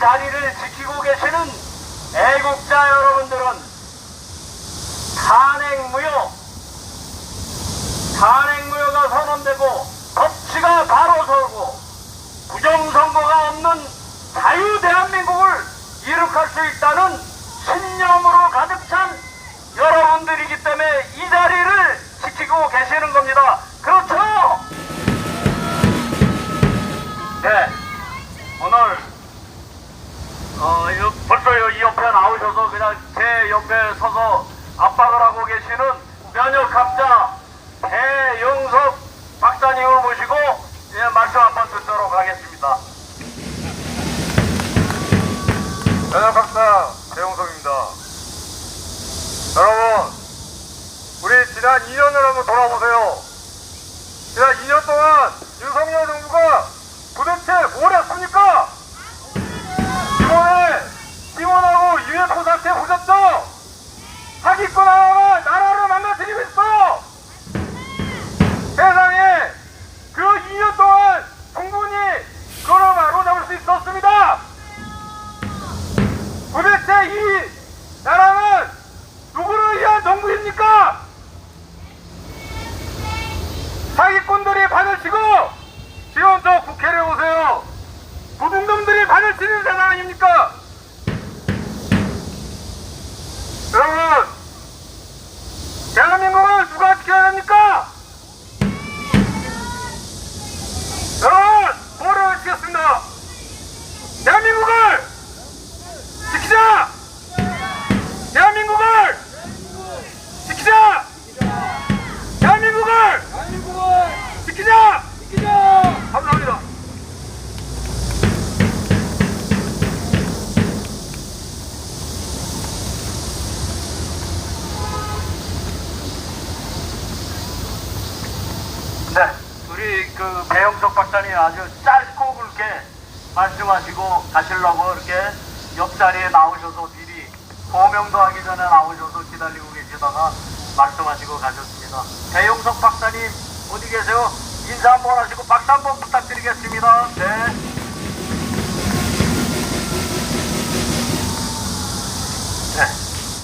자리를 지키고 계시는 애국자 여러분들은 탄핵무효, 탄핵무효가 선언되고 법치가 바로 서고 부정선거가 없는 자유 대한민국을 이룩할 수 있다는 어, 이- 벌써 이 옆에 나오셔서 그냥 제 옆에 서서 압박을 하고 계시는 면역학자 배영석 박사님을 모시고 예, 말씀 한번 듣도록 하겠습니다. 면역학사 배용석입니다. 여러분, 우리 지난 2년을 한번 돌아보세요. 지난 2년 동안 윤석열 정부가 도대체 뭘 했습니까? 이번에 시원하고 UFO 사태 보셨죠? 사기꾼 하나가 나라를 망가뜨리고 있어! 세상에 그 2년 동안 충분히 그걸 바로잡을 수 있었습니다! 도대체 이 나라는 누구를 위한 정부입니까? 사기꾼들이 판을 치고 지금 저 국회를 보세요. 도둑놈들이 판을 치는 세상 아닙니까? 여러분, 대한민국을 누가 지켜야 합니까? 여러분, 뭐를 외치겠습니다. 대한민국을 지키자! 대한민국을 지키자! 대한민국을 지키자! 감사합니다. 네, 우리 그 배영석 박사님 아주 짧고 굵게 말씀하시고 가시려고 이렇게 옆자리에 나오셔서 미리 고명도 하기 전에 나오셔서 기다리고 계시다가 말씀하시고 가셨습니다. 배영석 박사님 어디 계세요? 인사 한번 하시고 박수 한번 부탁드리겠습니다. 네.